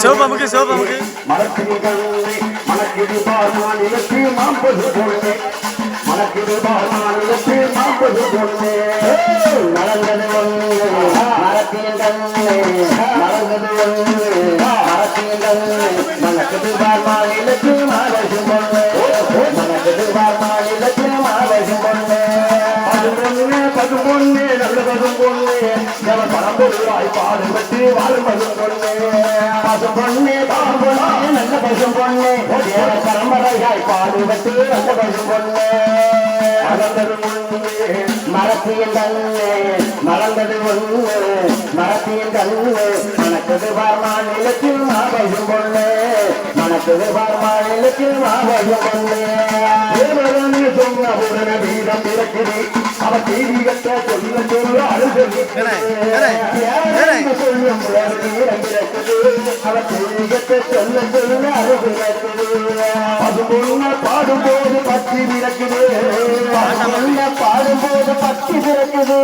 சிவபாமுக்கு சிவபாமுக்கு மலக்கிடு மாம்பது பொண்ணே மலக்கிடு மாநிலத்து மாம்பது பொண்ணே மலர்ந்தது ஒன்று மரத்தின் கண்ணே பாடுபட்டு வாழும் நல்ல பசு பரம்பரையாய் பாடுபட்டு நல்ல பசு பொண்ணு பார்மா நிலத்தில் மாபசும் பொண்ணு பார்மா நிலத்தில் மாபசும் பொண்ணு சொன்ன உடனே வீரம் பிறக்குது அவ சொல்ல சொல்ல அழுது சொல்லும் வீரம் பிறக்குது சொல்ல சொல்ல அது பொண்ண பாடும்போது பத்தி பிறக்குது பொண்ண பாடும்போது பத்தி பிறக்குது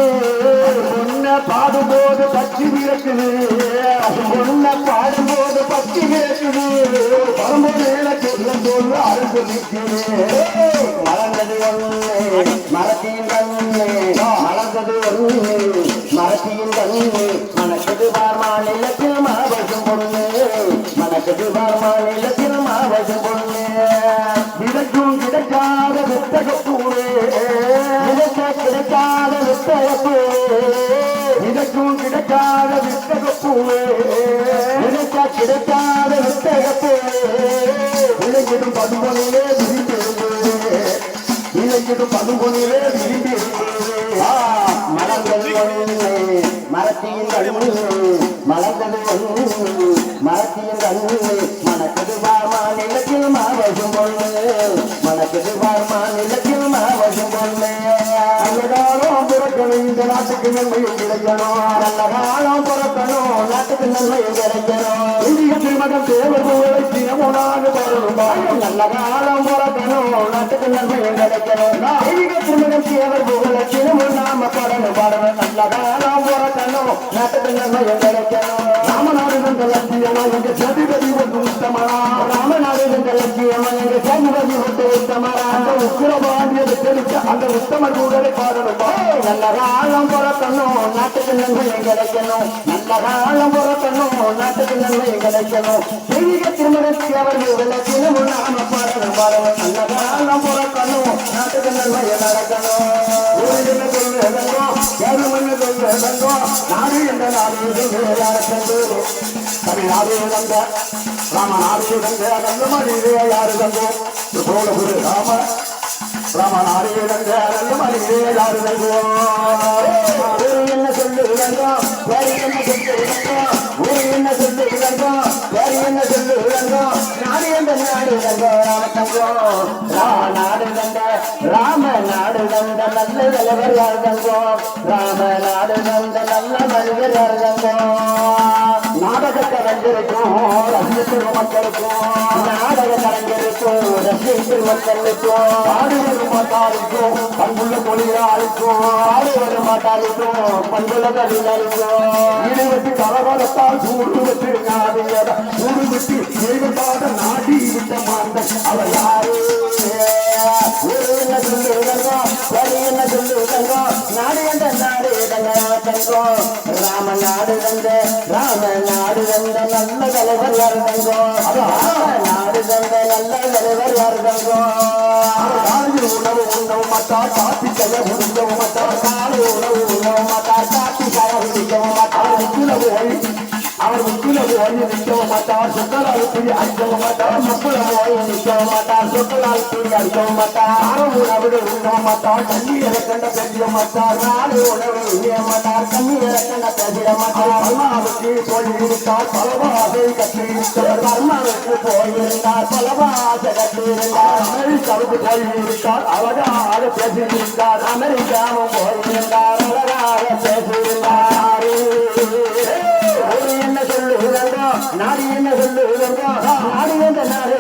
பொண்ண பாடும்போது பத்தி பிறக்குது பொண்ண பாடும்போது பத்தி பிறக்குது வரும்போது சொல்ல சொல்ல அழுது மறந்தது ஒன்று ஒண்ணு மரத்தின் கண்ணு மரத்தின் கண்ணு பார்மா மாவது மாவசும் பொண்ணு. விதைக்கும் கிடைக்காத வித்தகப்பூரே பூவே கிடைக்காத வித்தகப்பூரே பூவே கிடைக்காத வித்தகப்பூரே பூவே கிடைக்காத வித்தகப்பூரே இளைஞரும் பதுமொழியிலே விரிந்திருந்தது இளைஞரும் பதுமொழியிலே விரிந்திருந்தது மலர்ந்தது ஒன்று மரத்தின் கண்ணு மலர்ந்தது ஒன்று மரத்தின் கண்ணு மணக்குது பார்மா நிலத்தில் மாவசும் பொண்ணு பிறக்கணும் இந்த நாட்டுக்கு நன்மையும் கிடைக்கணும் நல்ல பிறக்கணும் நாட்டுக்கு நன்மையும் கிடைக்கணும் இந்திய திருமணம் தேவர் தினமுனாக பாடணும் நல்ல காலம் பிறக்கணும் நாட்டுக்கு நன்மையும் கிடைக்கணும் இந்திய திருமணம் தேவர் புகழை நாம பாடணும் பாடணும் நல்ல காலம் பிறக்கணும் நாட்டுக்கு நன்மையும் கிடைக்கணும் ராமநாடு என்ற லட்சியமா எங்க சதிபதி வந்து உத்தமனா? உக்கிரபாண்டியது தெரிவிக்க அந்த உத்தம கூடலை பாடணும் நல்ல காலம் பிறக்கணும் நாட்டுக்கு நன்மையும் கிடைக்கணும் நல்ல காலம் பிறக்கணும் நாட்டுக்கு நன்மையும் கிடைக்கணும் தெய்வீக திருமணத்தை அவர்கள் விளக்கினும் நாம பாடணும் பாடணும் நல்ல காலம் பிறக்கணும் நாட்டுக்கு நன்மை நடக்கணும் என்ன நாடு என்ற நாடு தமிழ்நாடு தந்த ராமநாடு தந்த நல்ல யாரு தந்தோ சோழபுரி ராம ராமநாடு தந்த நல்ல யாரு தந்தோ ஊரு என்ன சொல்லுதோ வேறு என்ன சொல்லுதோ ஊரு என்ன சொல்லுதோ வேறு என்ன சொல்லுதோ நாடு என்ற நாடு தந்தோ ராம தந்தோ ராம ராம நாடு தந்த நல்ல தலைவர் யார் தங்கோ? ராம நாடு தந்த நல்ல மனிதர் யார் தங்கோ? நாடகத்தை வந்திருக்கும் ரசிகர் மக்களுக்கும் நாடக கலைஞருக்கும் ரசிகர் மக்களுக்கும் ஆடுவது மாட்டாருக்கும் பண்புள்ள மொழியாளுக்கும் ஆடுவது மாட்டாருக்கும் பண்புள்ள கவிஞருக்கும். ஈடுபட்டு கலவரத்தால் சூடு விட்டு நாடியத சூடு விட்டு ஈடுபாட நாடி விட்ட மாந்தன் அவர் யார்? ராம நாடு தந்த நல்ல தலைவர் யார் தங்கோ ராம நாடு தந்த நல்ல தலைவர் யார் தங்கோ உணவு உண்ணவும் காப்பி காலை உணவு உண்ணவும் காப்பி முக்குலவு ஒளி அவர் முக்குலவு ஒளி நிற்கவும் சொக்கலால் அடிக்கவும் முக்குலவு ஒளி நிற்கவும் சொக்கலால் அடிக்கவும் உணவு உண்ணவும் கண்ட உணவு கண்ட பேசிட மாட்டார் அம்மாவுக்கு போயிருந்தார் பலவாசை கட்டியிருந்தார் அம்மாவுக்கு போயிருந்தார் பலவாசை கட்டியிருந்தார் அமெரிக்காவுக்கு போயிருந்தார் அழகாக பேசியிருந்தார் அமெரிக்காவும் போயிருந்தார் அழகாக பேசியிருந்தார் நாடு என்ன சொல்லு நாடு எந்த நாடு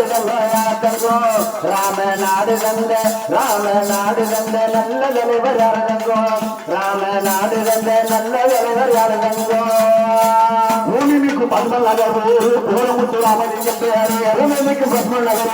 தங்கம் ராம நாடு தந்த ராம நாடு தந்த நல்ல தலைவர் யார் தங்கம் ராம நாடு தந்த நல்ல தலைவர் யார் தங்கம் பூமிக்கு பத்மநகர் கோலமுத்து ராமலிங்க பேரு பூமிக்கு பத்மநகர்